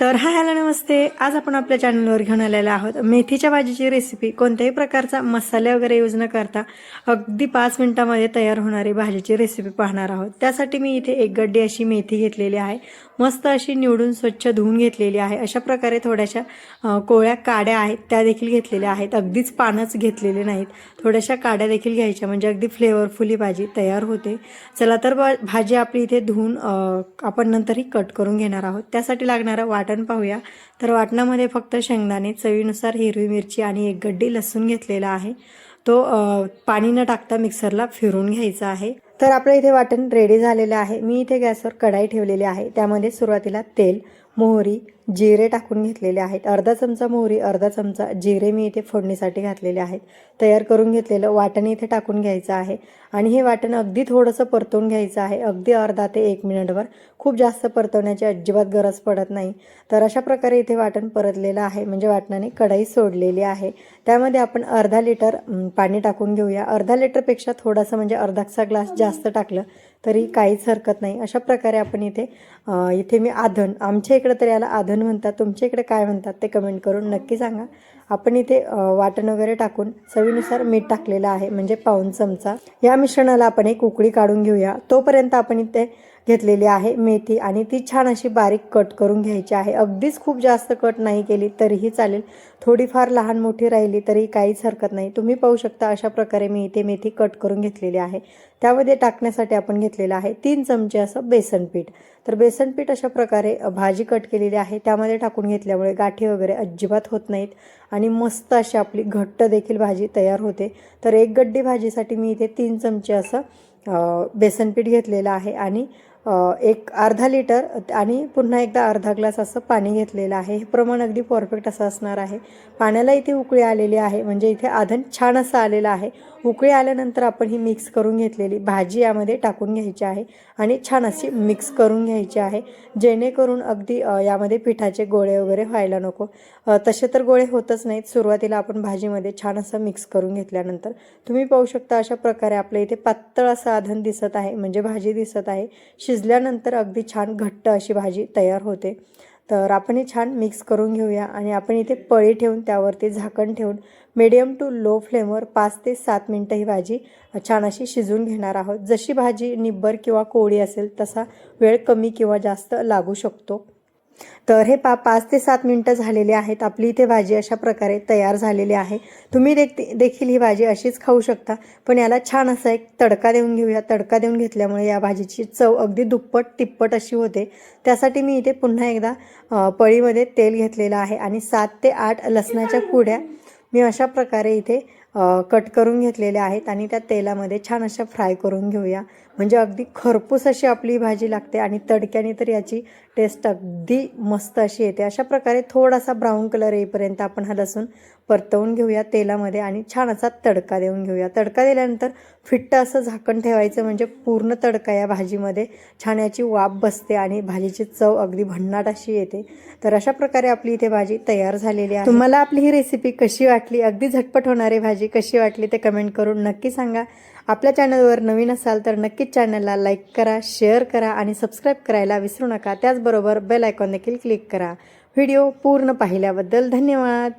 तर हा हॅलो नमस्ते. आज आपण आपल्या चॅनलवर घेऊन आलेलो आहोत. मेथीच्या भाजीची रेसिपी कोणत्याही प्रकारचा मसाले वगैरे यूज न करता अगदी पाच मिनिटामध्ये तयार होणारी भाजीची रेसिपी पाहणार आहोत. त्यासाठी मी इथे एक गड्डी अशी मेथी घेतलेली आहे. मस्त अशी निवडून स्वच्छ धुवून घेतलेली आहे. अशा प्रकारे थोड्याशा कोळ्या काड्या आहेत त्या देखील घेतलेल्या आहेत. अगदीच पानच घेतलेले नाहीत. थोड्याशा काड्या देखील घ्यायच्या म्हणजे अगदी फ्लेवरफुली भाजी तयार होते. चला तर भाजी आपली इथे धुवून आपण नंतरही कट करून घेणार आहोत. त्यासाठी लागणारा वाट वाटण पाहूया. तर वाटणामध्ये फक्त शेंगदाणे चवीनुसार हिरवी मिरची आणि एक गड्डी लसूण घेतलेला आहे. तो पाणी न टाकता मिक्सरला फिरून घ्यायचा आहे. तर आपलं इथे वाटण रेडी झालेलं आहे. मी इथे गॅसवर कढाई ठेवलेली आहे. त्यामध्ये सुरुवातीला तेल मोहरी जिरे टाकून घेतलेले आहेत. अर्धा चमचा मोहरी अर्धा चमचा जिरे मी इथे फोडणीसाठी घातलेले आहेत. तयार करून घेतलेलं वाटण इथे टाकून घ्यायचं आहे. आणि हे वाटण अगदी थोडंसं परतवून घ्यायचं आहे. अगदी अर्धा ते एक मिनिटभर. खूप जास्त परतवण्याची अजिबात गरज पडत नाही. तर अशा प्रकारे इथे वाटण परतलेलं आहे. म्हणजे वाटणाने कढाई सोडलेली आहे. त्यामध्ये आपण अर्धा लिटर पाणी टाकून घेऊया. अर्धा लिटरपेक्षा थोडासा म्हणजे अर्धाचा ग्लास जास्त टाकलं तरी काहीच हरकत नाही. अशा प्रकारे आपण इथे इथे मी आधन आमच्या इकडे तर याला आधन म्हणतात. तुमच्या इकडे काय म्हणतात ते कमेंट करून नक्की सांगा. आपण इथे वाटण वगैरे टाकून चवीनुसार मीठ टाकलेलं आहे. म्हणजे पाऊन चमचा. या मिश्रणाला आपण एक उकळी काढून घेऊया. तोपर्यंत आपण इथे घेतलेली आहे मेथी. आणि ती छान अशी बारीक कट करून घ्यायची आहे. अगदीच खूप जास्त कट नाही केली तरीही चालेल. थोडीफार लहान मोठी राहिली तरी काहीच हरकत नाही. तुम्ही पाहू शकता अशा प्रकारे मी इथे मेथी कट करून घेतलेली आहे. त्यामध्ये टाकण्यासाठी आपण घेतलेलं आहे तीन चमचे असं बेसन पीठ. तर बेसन पीठ अशा प्रकारे भाजी कट केलेली आहे. त्यामध्ये टाकून घेतल्यामुळे गाठी वगैरे अजिबात होत नाहीत. आणि मस्त अशी आपली घट्ट देखील भाजी तयार होते. तर एक गड्डी भाजीसाठी मी इथे तीन चमचे असं बेसनपीठ बेसन पीठ घेतलेलं आहे. आणि एक अर्धा लिटर आणि पुन्हा एकदा अर्धा ग्लास असं पाणी घेतलेलं आहे. हे प्रमाण अगदी परफेक्ट असं असणार आहे. पाण्याला इथे उकळी आलेली आहे. म्हणजे इथे आधन छान असं आलेलं आहे. उकळी आल्यानंतर आपण ही मिक्स करून घेतलेली भाजी यामध्ये टाकून घ्यायची आहे आणि छान अशी मिक्स करून घ्यायची आहे. जेणेकरून अगदी यामध्ये पिठाचे गोळे वगैरे व्हायला नको. तसे तर गोळे होतच नाहीत. सुरुवातीला आपण भाजीमध्ये छान असं मिक्स करून घेतल्यानंतर तुम्ही पाहू शकता अशा प्रकारे आपल्या इथे पातळ असं आधन दिसत आहे. म्हणजे भाजी दिसत आहे. शिजल्यानंतर अगदी छान घट्ट अशी भाजी तयार होते. तर आपण हे छान मिक्स करून घेऊया आणि आपण इथे पळी ठेवून त्यावरती झाकण ठेवून मिडियम टू लो फ्लेमवर पाच ते सात मिनटं ही भाजी छान अशी शिजवून घेणार आहोत. जशी भाजी निब्बर किंवा कोळी असेल तसा वेळ कमी किंवा जास्त लागू शकतो. तर हे पा पाच ते सात मिनटं झालेले आहेत. आपली इथे भाजी अशा प्रकारे तयार झालेली आहे. तुम्ही देख देखील ही भाजी अशीच खाऊ शकता. पण याला छान असा एक तडका देऊन घेऊया. तडका देऊन घेतल्यामुळे या भाजीची चव अगदी दुप्पट तिप्पट अशी होते. त्यासाठी मी इथे पुन्हा एकदा पळीमध्ये तेल घेतलेलं आहे आणि सात ते आठ लसणाच्या कुड्या मी अशा प्रकारे इथे कट करून घेतलेल्या आहेत आणि त्या तेलामध्ये छान अशा फ्राय करून घेऊया. म्हणजे अगदी खरपूस अशी आपली भाजी लागते आणि तडक्याने तर याची टेस्ट अगदी मस्त अशी येते. अशा प्रकारे थोडासा ब्राऊन कलर येईपर्यंत आपण हा लसूण परतवून घेऊया तेलामध्ये आणि छान असा तडका देऊन घेऊया. तडका दिल्यानंतर फिट्ट असं झाकण ठेवायचं म्हणजे पूर्ण तडका या भाजीमध्ये. छान याची वाफ बसते आणि भाजीची चव अगदी भन्नाट अशी येते. तर अशा प्रकारे आपली इथे भाजी तयार झालेली आहे. तुम्हाला आपली ही रेसिपी कशी वाटली अगदी झटपट होणारी भाजी कशी वाटली ते कमेंट करून नक्की सांगा. आपल्या चॅनलवर नवीन असाल तर नक्कीच चॅनलला लाईक करा शेअर करा आणि सबस्क्राईब करायला विसरू नका. त्याचबरोबर बेल आयकॉन देखील क्लिक करा. व्हिडिओ पूर्ण पाहिल्याबद्दल धन्यवाद.